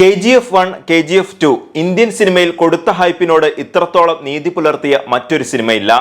K G F one K G F two Indian സിനിമയിൽ കൊടുത്ത ഹൈപ്പിനോട് ഇത്രത്തോളം നീതി പുലർത്തിയ മറ്റൊരു സിനിമയില്ല.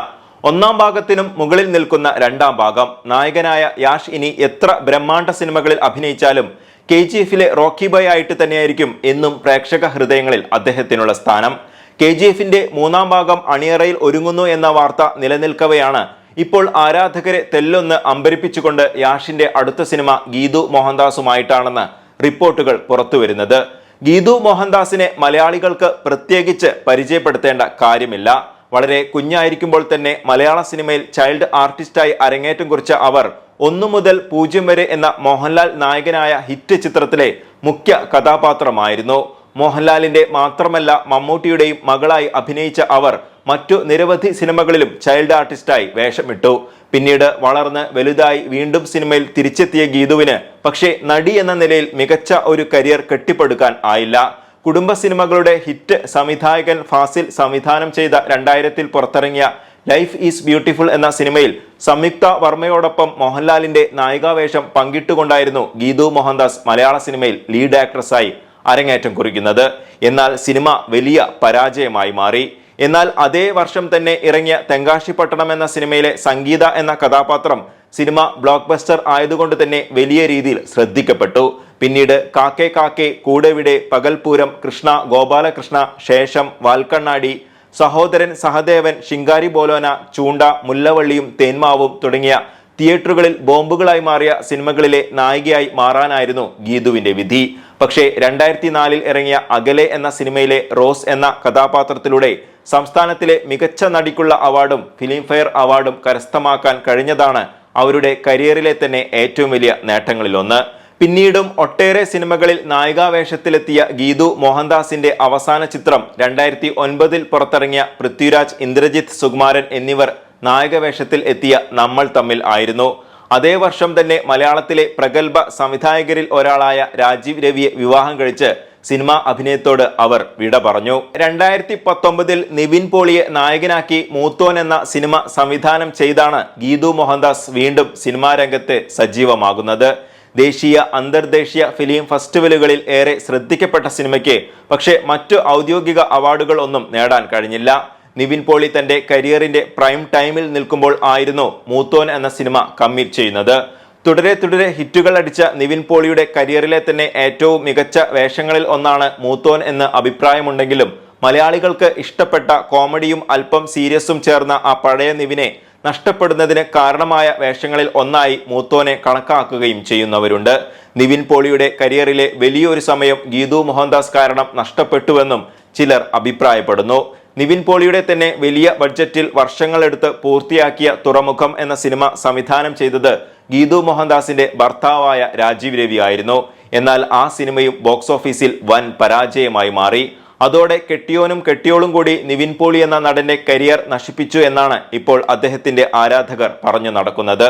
ഒന്നാം ഭാഗത്തിനും മുകളിൽ നിൽക്കുന്ന രണ്ടാം ഭാഗം. നായകനായ യാഷ് ഇനി എത്ര ബ്രഹ്മാണ്ഡ സിനിമകളിൽ അഭിനയിച്ചാലും കെ ജി എഫിലെ റോക്കി ബോയ് ആയിട്ട് തന്നെയായിരിക്കും എന്നും പ്രേക്ഷക ഹൃദയങ്ങളിൽ അദ്ദേഹത്തിനുള്ള സ്ഥാനം. കെ ജി എഫിന്റെ മൂന്നാം ഭാഗം അണിയറയിൽ ഒരുങ്ങുന്നു എന്ന വാർത്ത നിലനിൽക്കവെയാണ് ഇപ്പോൾ ആരാധകരെ തെല്ലൊന്ന് അമ്പരിപ്പിച്ചുകൊണ്ട് യാഷിന്റെ അടുത്ത സിനിമ ഗീതു മോഹൻദാസുമായിട്ടാണെന്ന് റിപ്പോർട്ടുകൾ പുറത്തുവരുന്നത്. ഗീതു മോഹൻദാസിനെ മലയാളികൾക്ക് പ്രത്യേകിച്ച് പരിചയപ്പെടുത്തേണ്ട കാര്യമില്ല. വളരെ കുഞ്ഞായിരിക്കുമ്പോൾ തന്നെ മലയാള സിനിമയിൽ ചൈൽഡ് ആർട്ടിസ്റ്റായി അരങ്ങേറ്റം കുറിച്ച അവർ ഒന്നു മുതൽ പൂജ്യം വരെ എന്ന മോഹൻലാൽ നായകനായ ഹിറ്റ് ചിത്രത്തിലെ മുഖ്യ കഥാപാത്രമായിരുന്നു. മോഹൻലാലിന്റെ മാത്രമല്ല മമ്മൂട്ടിയുടെയും മകളായി അഭിനയിച്ച അവർ മറ്റു നിരവധി സിനിമകളിലും ചൈൽഡ് ആർട്ടിസ്റ്റായി വേഷമിട്ടു. പിന്നീട് വളർന്ന് വലുതായി വീണ്ടും സിനിമയിൽ തിരിച്ചെത്തിയ ഗീതുവിന് പക്ഷേ നടി എന്ന നിലയിൽ മികച്ച ഒരു കരിയർ കെട്ടിപ്പടുക്കാൻ ആയില്ല. കുടുംബ സിനിമകളുടെ ഹിറ്റ് സംവിധായകൻ ഫാസിൽ സംവിധാനം ചെയ്ത രണ്ടായിരത്തിൽ പുറത്തിറങ്ങിയ ലൈഫ് ഈസ് ബ്യൂട്ടിഫുൾ എന്ന സിനിമയിൽ സംയുക്ത വർമ്മയോടൊപ്പം മോഹൻലാലിന്റെ നായികാവേഷം പങ്കിട്ടുകൊണ്ടായിരുന്നു ഗീതു മോഹൻദാസ് മലയാള സിനിമയിൽ ലീഡ് ആക്ട്രസായി അരങ്ങേറ്റം കുറിക്കുന്നത്. എന്നാൽ സിനിമ വലിയ പരാജയമായി മാറി. എന്നാൽ അതേ വർഷം തന്നെ ഇറങ്ങിയ തെങ്കാശിപ്പട്ടണം എന്ന സിനിമയിലെ സംഗീത എന്ന കഥാപാത്രം സിനിമ ബ്ലോക്ക് ബസ്റ്റർ ആയതുകൊണ്ട് തന്നെ വലിയ രീതിയിൽ ശ്രദ്ധിക്കപ്പെട്ടു. പിന്നീട് കാക്കെ കാക്കെ കൂടെവിടെ പകൽപൂരം കൃഷ്ണ ഗോപാലകൃഷ്ണ ശേഷം വാൽക്കണ്ണാടി സഹോദരൻ സഹദേവൻ ശിങ്കാരി ബോലോന ചൂണ്ട മുല്ലവള്ളിയും തേന്മാവും തുടങ്ങിയ തിയേറ്ററുകളിൽ ബോംബുകളായി മാറിയ സിനിമകളിലെ നായികയായി മാറാനായിരുന്നു ഗീതുവിന്റെ വിധി. പക്ഷേ രണ്ടായിരത്തി നാലിൽ ഇറങ്ങിയ അകലെ എന്ന സിനിമയിലെ റോസ് എന്ന കഥാപാത്രത്തിലൂടെ സംസ്ഥാനത്തിലെ മികച്ച നടിക്കുള്ള അവാർഡും ഫിലിംഫെയർ അവാർഡും കരസ്ഥമാക്കാൻ കഴിഞ്ഞതാണ് അവരുടെ കരിയറിലെ തന്നെ ഏറ്റവും വലിയ നേട്ടങ്ങളിലൊന്ന്. പിന്നീടും ഒട്ടേറെ സിനിമകളിൽ നായികാവേഷത്തിലെത്തിയ ഗീതു മോഹൻദാസിന്റെ അവസാന ചിത്രം രണ്ടായിരത്തി ഒൻപതിൽ പുറത്തിറങ്ങിയ പൃഥ്വിരാജ് ഇന്ദ്രജിത്ത് സുകുമാരൻ എന്നിവർ നായകവേഷത്തിൽ എത്തിയ നമ്മൾ തമ്മിൽ ആയിരുന്നു. അതേ വർഷം തന്നെ മലയാളത്തിലെ പ്രഗത്ഭ സംവിധായകരിൽ ഒരാളായ രാജീവ് രവിയെ വിവാഹം കഴിച്ച് സിനിമാ അഭിനയത്തോട് അവർ വിട പറഞ്ഞു. രണ്ടായിരത്തി പത്തൊമ്പതിൽ നിവിൻ പോളിയെ നായകനാക്കി മൂത്തോൻ എന്ന സിനിമ സംവിധാനം ചെയ്താണ് ഗീതു മോഹൻദാസ് വീണ്ടും സിനിമാ രംഗത്ത് സജീവമാകുന്നത്. ദേശീയ അന്തർദേശീയ ഫിലിം ഫെസ്റ്റിവലുകളിൽ ഏറെ ശ്രദ്ധിക്കപ്പെട്ട സിനിമയ്ക്ക് പക്ഷേ മറ്റു ഔദ്യോഗിക അവാർഡുകൾ ഒന്നും നേടാൻ കഴിഞ്ഞില്ല. നിവിൻ പോളി തന്റെ കരിയറിന്റെ പ്രൈം ടൈമിൽ നിൽക്കുമ്പോൾ ആയിരുന്നു മൂത്തോൻ എന്ന സിനിമ കമ്മിറ്റ് ചെയ്യുന്നത്. തുടരെ തുടരെ ഹിറ്റുകൾ അടിച്ച നിവിൻ പോളിയുടെ കരിയറിലെ തന്നെ ഏറ്റവും മികച്ച വേഷങ്ങളിൽ ഒന്നാണ് മൂത്തോൻ എന്ന് അഭിപ്രായമുണ്ടെങ്കിലും മലയാളികൾക്ക് ഇഷ്ടപ്പെട്ട കോമഡിയും അല്പം സീരിയസും ചേർന്ന ആ പഴയ നിവിനെ നഷ്ടപ്പെടുന്നതിന് കാരണമായ വേഷങ്ങളിൽ ഒന്നായി മൂത്തോനെ കണക്കാക്കുകയും ചെയ്യുന്നവരുണ്ട്. നിവിൻ പോളിയുടെ കരിയറിലെ വലിയൊരു സമയം ഗീതു മോഹൻദാസ് കാരണം നഷ്ടപ്പെട്ടുവെന്നും ചിലർ അഭിപ്രായപ്പെടുന്നു. നിവിൻ പോളിയുടെ തന്നെ വലിയ ബഡ്ജറ്റിൽ വർഷങ്ങളെടുത്ത് പൂർത്തിയാക്കിയ തുറമുഖം എന്ന സിനിമ സംവിധാനം ചെയ്തത് ഗീതു മോഹൻദാസിന്റെ ഭർത്താവായ രാജീവ് രവി ആയിരുന്നു. എന്നാൽ ആ സിനിമയും ബോക്സ് ഓഫീസിൽ വൻ പരാജയമായി മാറി. അതോടെ കെട്ടിയോനും കെട്ടിയോളും കൂടി നിവിൻ പോളി എന്ന നടന്റെ കരിയർ നശിപ്പിച്ചു എന്നാണ് ഇപ്പോൾ അദ്ദേഹത്തിന്റെ ആരാധകർ പറഞ്ഞു നടക്കുന്നത്.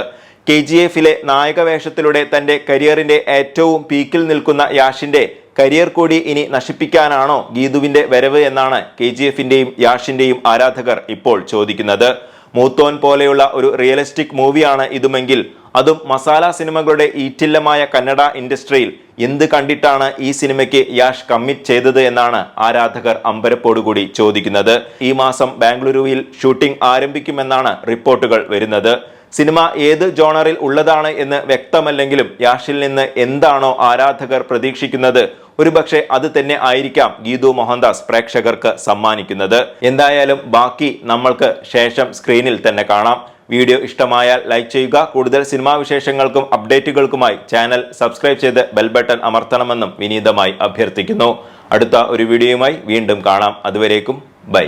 കെ ജി എഫിലെ നായകവേഷത്തിലൂടെ തന്റെ കരിയറിന്റെ ഏറ്റവും പീക്കിൽ നിൽക്കുന്ന യാഷിന്റെ കരിയർ കൂടി ഇനി നശിപ്പിക്കാനാണോ ഗീതുവിന്റെ വരവ് എന്നാണ് കെ ജി എഫിന്റെയും യാഷിന്റെയും ആരാധകർ ഇപ്പോൾ ചോദിക്കുന്നത്. മൂത്തോൻ പോലെയുള്ള ഒരു റിയലിസ്റ്റിക് മൂവിയാണ് ഇതുമെങ്കിൽ അതും മസാല സിനിമകളുടെ ഈറ്റില്ലമായ കന്നഡ ഇൻഡസ്ട്രിയിൽ എന്ത് കണ്ടിട്ടാണ് ഈ സിനിമയ്ക്ക് യാഷ് കമ്മിറ്റ് ചെയ്തത് എന്നാണ് ആരാധകർ അമ്പരപ്പോടുകൂടി ചോദിക്കുന്നത്. ഈ മാസം ബാംഗ്ലൂരുവിൽ ഷൂട്ടിംഗ് ആരംഭിക്കുമെന്നാണ് റിപ്പോർട്ടുകൾ വരുന്നത്. സിനിമ ഏത് ജോണറിൽ ഉള്ളതാണ് എന്ന് വ്യക്തമല്ലെങ്കിലും യാഷിൽ നിന്ന് എന്താണോ ആരാധകർ പ്രതീക്ഷിക്കുന്നത് ഒരുപക്ഷെ അത് തന്നെ ആയിരിക്കാം ഗീതു മോഹൻദാസ് പ്രേക്ഷകർക്ക് സമ്മാനിക്കുന്നത്. എന്തായാലും ബാക്കി നമ്മൾക്ക് ശേഷം സ്ക്രീനിൽ തന്നെ കാണാം. വീഡിയോ ഇഷ്ടമായാൽ ലൈക്ക് ചെയ്യുക. കൂടുതൽ സിനിമാ വിശേഷങ്ങൾക്കും അപ്ഡേറ്റുകൾക്കുമായി ചാനൽ സബ്സ്ക്രൈബ് ചെയ്ത് ബെൽ ബട്ടൺ അമർത്തണമെന്നും വിനീതമായി അഭ്യർത്ഥിക്കുന്നു. അടുത്ത ഒരു വീഡിയോയുമായി വീണ്ടും കാണാം. അതുവരേക്കും ബൈ.